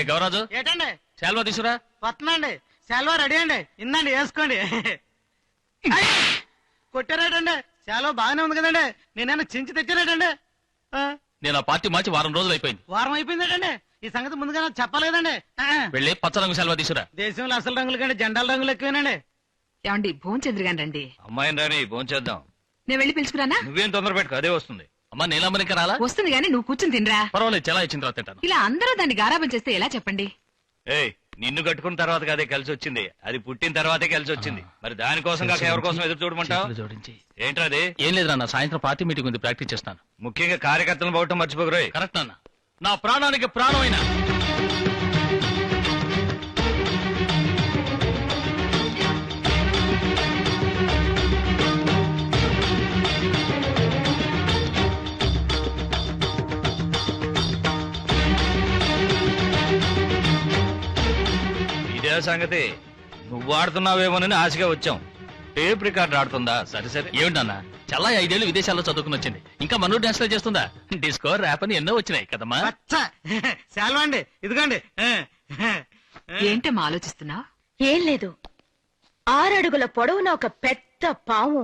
రే గౌరాజు. ఏటండి? శాల్వా తీసురా వస్తుందండి సెలవు రెడీ అండి. ఇందండి వేసుకోండి! కొట్టారేటండి? సెలవు బాగానే ఉంది కదండి. నేనైనా చించి తెచ్చారేటండి? ఆ, నేను ఆ పార్టీ మార్చి వారం రోజులు అయిపోయింది. వారం అయిపోయిందేటండి? ఈ సంగతి ముందుగా నాకు చెప్పాలి కదండి. వెళ్ళి పచ్చ రంగు శాల్వా తీసురా దేశంలో అసలు రంగులు కంటే జెండాల రంగులు ఎక్కువేనండి. ఏమండి భోంచంద్ర గాని రండి. అమ్మాయిని రాని భోంచేద్దాం నేను వెళ్ళి పిలుచుకురానా? నువ్వేం తొందర పెట్టుకో అదే వస్తుంది. అమ్మా నీలమ్మని ఇంకా రాలా? వస్తుంది గాని నువ్వు కూర్చుని తినరా? పర్వాలేదు చాలా ఇచ్చిన తర్వాత తింటాను. ఇలా అందరూ దాన్ని గారాబం చేస్తే ఎలా చెప్పండి? ఏయ్ నిన్ను కట్టుకున్న తర్వాత అదే కలిసి వచ్చింది. అది పుట్టిన తర్వాతే కలిసి వచ్చింది. మరి దానికోసం కాక ఎవరి కోసం ఎదురు చూడమంటావు? జోడించి. ఏంట్రా అది? ఏం లేదు నాన్న సాయంత్రం పార్టీ మీటింగ్ ఉంది ప్రాక్టీస్ చేస్తాను. ముఖ్యంగా కార్యకర్తలను పోవటం మర్చిపోకరోయ్ కరెక్ట్ నాన్న. నా ప్రాణానికి ప్రాణమైన. సంగతి? నువ్వు ఆడుతున్నావేమోనని ఆశగా వచ్చాం. టేప్ రికార్డ్ ఆడుతుందా? సరే సరే. ఏమిటన్నా చాలా ఐదేళ్ళు విదేశాల్లో చదువుకుని వచ్చింది. ఇంకా మనూరు డాన్స్ చేస్తుందా? డిస్కో ర్యాప్ అని ఎన్నో వచ్చినాయి కదమ్మా. సెలవు అండి ఇదిగోండి. ఏంటమ్మా ఆలోచిస్తున్నావు ఏం లేదు. ఆరడుగుల పొడవున ఒక పెద్ద పాము.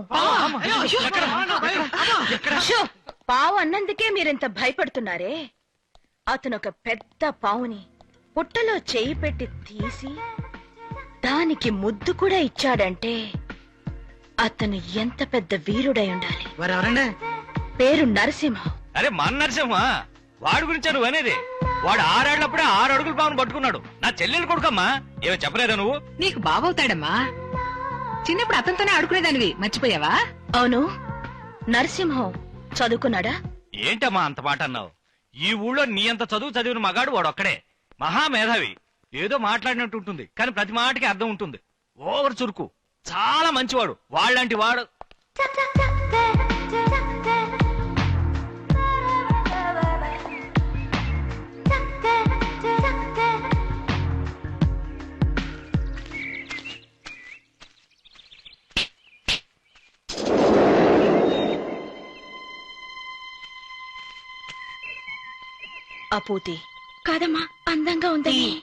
షో, పావు అన్నందుకే మీరింత భయపడుతున్నారే? అతను ఒక పెద్ద పావుని పుట్టలో చేయి పెట్టి తీసి దానికి ముద్దు కూడా ఇచ్చాడంటే అతను ఎంత పెద్ద వీరుడై ఉండాలి. ఎవరండి? పేరు నరసింహం. అరే మన నరసింహ. వాడి గురించి నువ్వు అనేది. వాడు ఆరాడినప్పుడే ఆరు అడుగుల పావును పట్టుకున్నాడు. నా చెల్లెలు కొడుకమ్మా. ఏమో చెప్పలేదా నువ్వు? నీకు బావవుతాడమ్మా. చిన్నప్పుడు అతనితోనే ఆడుకునేదానివి. మర్చిపోయావా? అవును. నరసింహం చదువుకున్నాడా? ఏంటమ్మా అంత మాట అన్నావు? ఈ ఊళ్ళో నీ అంత చదువు చదివిన మగాడు వాడు ఒక్కడే మహామేధావి. ఏదో మాట్లాడినట్టు ఉంటుంది కానీ ప్రతి మాటకి అర్థం ఉంటుంది. ఓవర్ చురుకు. చాలా మంచివాడు. వాళ్ళంటి వాడు. అపూతి కాదమ్మా అందంగా ఉందని.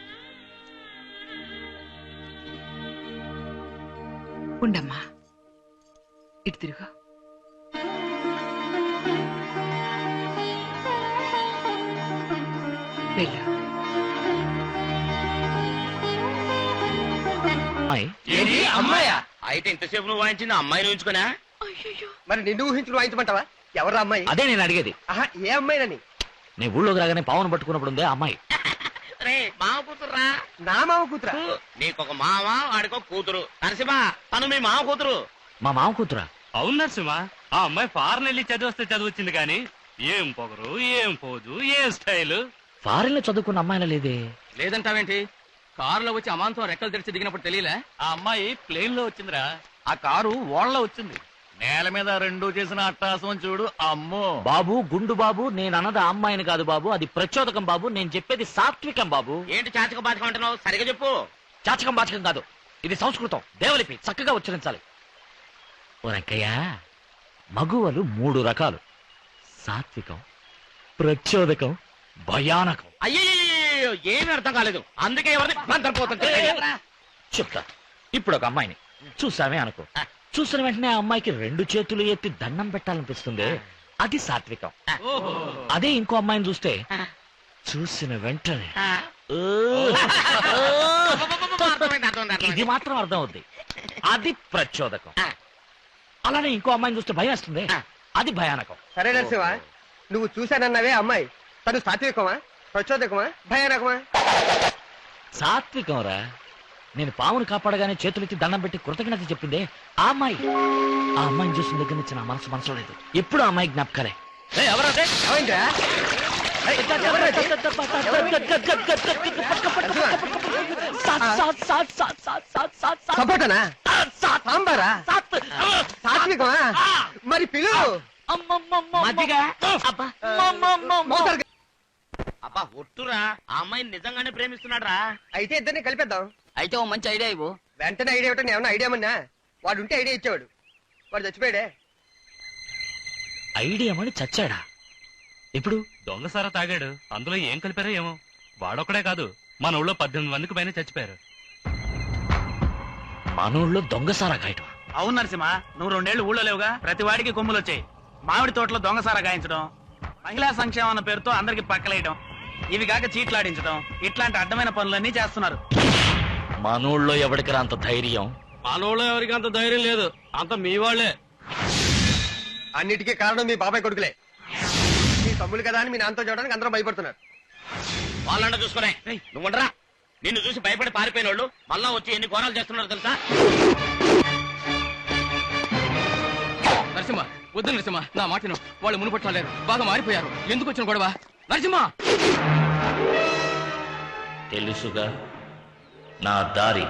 ఉండమ్మా ఇటు తిరుగు. వెళ్ళు. అమ్మాయా. అయితే ఇంతసేపు నువ్వు వాయించింది అమ్మాయిని ఉంచుకున్నా మరి నిన్ను ఊహించుకుని వాయించమంటావా? ఎవరు అమ్మాయి? అదే నేను అడిగేది. ఆహా, ఏ అమ్మాయినని? నీ ఊళ్ళోకి రాగానే పావును పట్టుకున్నప్పుడు ఉందే అమ్మాయి. రే కూతురురా. నా మామ కూతురా? నీకొక మామ వాడికో కూతురు. నరసింహ తను మీ మామ కూతురు. మా మామ కూతురా? అవును నరసింహ ఆ అమ్మాయి ఫారెన్ వెళ్ళి చదివస్తే చదివచ్చింది కానీ ఏం పొగరు ఏం పోజు ఏం స్టైల్? ఫారెన్లో చదువుకున్న అమ్మాయిలా లేదే? లేదంటావేంటి? కారులో వచ్చి అమాంతం రెక్కలు తెరిచి దిగినప్పుడు తెలియలే? ఆ అమ్మాయి ప్లేన్లో వచ్చిందిరా. ఆ కారు ఓళ్ళలో వచ్చింది. నేల మీద రెండు చేసిన అట్టాసం చూడు అమ్మో. బాబు గుండు బాబు నేను అన్నది ఆ అమ్మాయిని కాదు బాబు అది ప్రచోదకం బాబు నేను చెప్పేది సాత్వికం బాబు. ఏంటి చాచక బాధకం అంటున్నావు సరిగా చెప్పు. చాచకం బాచకం కాదు ఇది సంస్కృతం దేవలిపి చక్కగా ఉచ్చరించాలి. ఓ వెంకయ్య మగువలు మూడు రకాలు. సాత్వికం ప్రచోదకం భయానకం. అయ్యో ఏమీ అర్థం కాలేదు. అందుకే ఎవరిని మంత్రపోతుంది చెప్తా. ఇప్పుడు ఒక అమ్మాయిని చూసామే అనుకో. చూసిన వెంటనే ఆ అమ్మాయికి రెండు చేతులు ఎత్తి దండం పెట్టాలనిపిస్తుంది. అది సాత్వికం. అదే ఇంకో అమ్మాయిని చూస్తే చూసిన వెంటనే అర్థమైంది, అర్థమైంది, ఇది అర్థమైంది. మాత్రం అర్థం అవుద్ది అది ప్రచోదకం. అలానే ఇంకో అమ్మాయిని చూస్తే భయం వేస్తుంది. అది భయానకం. సరే నరసింహ నువ్వు చూశానన్నవే అమ్మాయి. తను సాత్వికమా? ప్రచోదకమా? భయానకమా? సాత్వికం రా. నేను పామును కాపాడగానే చేతులెత్తి దండం పెట్టి కృతజ్ఞత చెప్పిందే ఆ అమ్మాయి ఆ అమ్మాయిని చూసిన దగ్గర నుంచి నా మనసు మనసు లేదు ఎప్పుడు ఆ అమ్మాయి జ్ఞాపకాలే సపోటనా మరి పిలు మోటార్ అబ్బా ఒట్టురా. ఆ అమ్మాయిని నిజంగానే ప్రేమిస్తున్నాడు రా అయితే ఇద్దరిని కలిపేద్దాం. అయితే ఓ మంచి ఐడియా ఇవ్వు. వెంటనే ఐడియా ఇవ్వటం ఏమన్నా ఐడియా మన్నా వాడు ఉంటే ఐడియా ఇచ్చేవాడు. వాడు చచ్చిపోయాడే. ఐడియా మని చచ్చాడా? ఇప్పుడు? దొంగసారా తాగాడు. అందులో ఏం కలిపారో ఏమో. వాడొక్కడే కాదు. మన ఊళ్ళో పద్దెనిమిది మందికి పైన చచ్చిపోయారు. మనోళ్ళు దొంగసారా గాయటం. అవును నరసింహ నువ్వు రెండేళ్ళు ఊళ్ళో లేవుగా. ప్రతి వాడికి కొమ్ములు వచ్చాయి మామిడి తోటలో దొంగసారా గాయించడం మహిళా సంక్షేమం అన్న పేరుతో అందరికి పక్కలేయడం. ఇవి కాక చీట్లాడించడం ఇట్లాంటి అడ్డమైన పనులన్నీ చేస్తున్నారు. మనోళ్ళలో ఎవడికి అంత ధైర్యం? మన ఊళ్ళో ఎవరికి అంత ధైర్యం లేదు. అంత మీ వాళ్ళే. అన్నిటికీ కారణం మీ బాబాయ్ కొడుకులే. మీ తమ్ముడు కదా అని మీ నాన్నతో చూడడానికి అందరూ భయపడుతున్నారు. వాళ్ళండ చూసుకునే. నువ్వు ఉండరా? నిన్ను చూసి భయపడి పారిపోయిన వాళ్ళు మళ్ళా వచ్చి ఎన్ని ఘోరాలు చేస్తున్నారు తెలుసా? నరసింహ వద్దు నరసింహ. నా మాటను వాళ్ళు మునుపట్లేరు బాగా మారిపోయారు. ఎందుకు వచ్చిన గొడవ? నరసింహ! తెలుసుగా? నా దారి.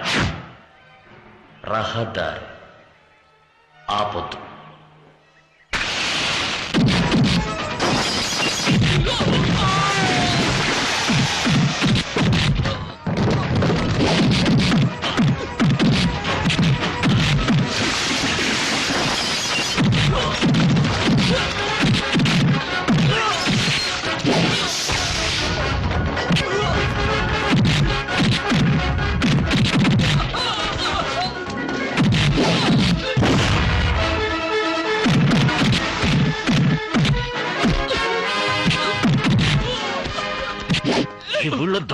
రహదారి. ఆపొద్దు.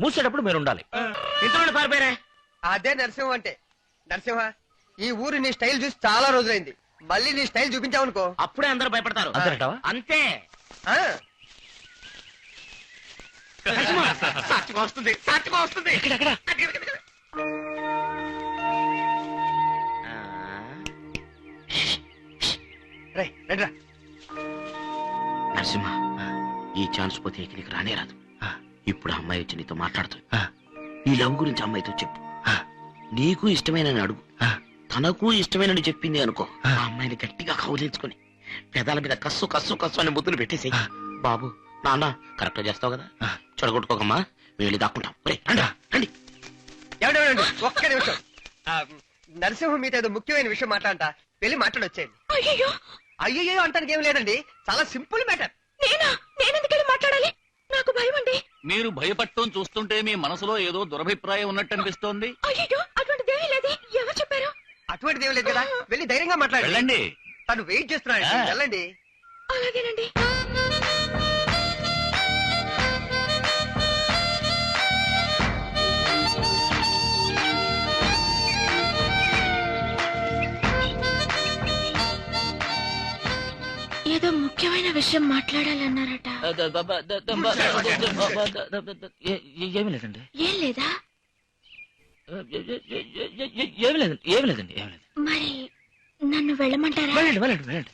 మూసేటప్పుడు మీరు ఉండాలి ఇంట్లో పారిపోయారే అదే నరసింహ అంటే. నరసింహ ఈ ఊరు నీ స్టైల్ చూసి చాలా రోజులైంది. మళ్ళీ నీ స్టైల్ చూపించావనుకో. అప్పుడే అందరూ భయపడతారు. అంతేనటవా? అంతే. ఆ, సాత్వికం వస్తుంది. సాత్వికం వస్తుంది. ఎక్కడెక్కడ రేయ్, రండిరా. నరసింహ ఈ ఛాన్స్ పోతే ఇక నీకు రానే రాదు. ఇప్పుడు అమ్మాయి వచ్చి నీతో మాట్లాడుతుంది. నీ లవ్ గురించి అమ్మాయితో చెప్పు. నీకు ఇష్టమైన అడుగు. తనకు ఇష్టమైన చెప్పింది అనుకో. ఆ. అమ్మాయిని గట్టిగా కౌలించుకొని పెదాల మీద కస్సు కస్సు కస్సు అని ముద్దులు పెట్టేసి బాబు నాన్న కరెక్ట్ చేస్తావు కదా? చెడగొట్టుకోకమ్మా మేము వెళ్ళి దాక్కుంటాం. ఒక్క నిమిషం. నరసింహ మీతో ఏదో ముఖ్యమైన విషయం మాట్లాడంట వెళ్ళి మాట్లాడొచ్చేయండి. అయ్యో అయ్యో అంటానికి ఏం లేదండి. చాలా సింపుల్ మ్యాటర్. నేనా? నేనెందుకెళ్ళి మాట్లాడాలి? నాకు భయం అండి మీరు భయపడటం చూస్తుంటే మీ మనసులో ఏదో దురభిప్రాయం ఉన్నట్టు అనిపిస్తోంది. అయ్యో అటువంటిదేమీ లేదు. ఎవరు చెప్పారు? అటువంటిది ఏం లేదు కదా. వెళ్ళి ధైర్యంగా మాట్లాడండి వెళ్ళండి. తను వెయిట్ చేస్తున్నాడు. ఆ. వెళ్ళండి. అలాగేనండి. ముఖ్యమైన విషయం మాట్లాడాలన్నారట ఏమీ లేదండి ఏం లేదా ఏమీ లేదండి ఏమీ లేదండి ఏమీ మరి నన్ను వెళ్ళమంటారా వెళ్ళండి వెళ్ళండి వెళ్ళండి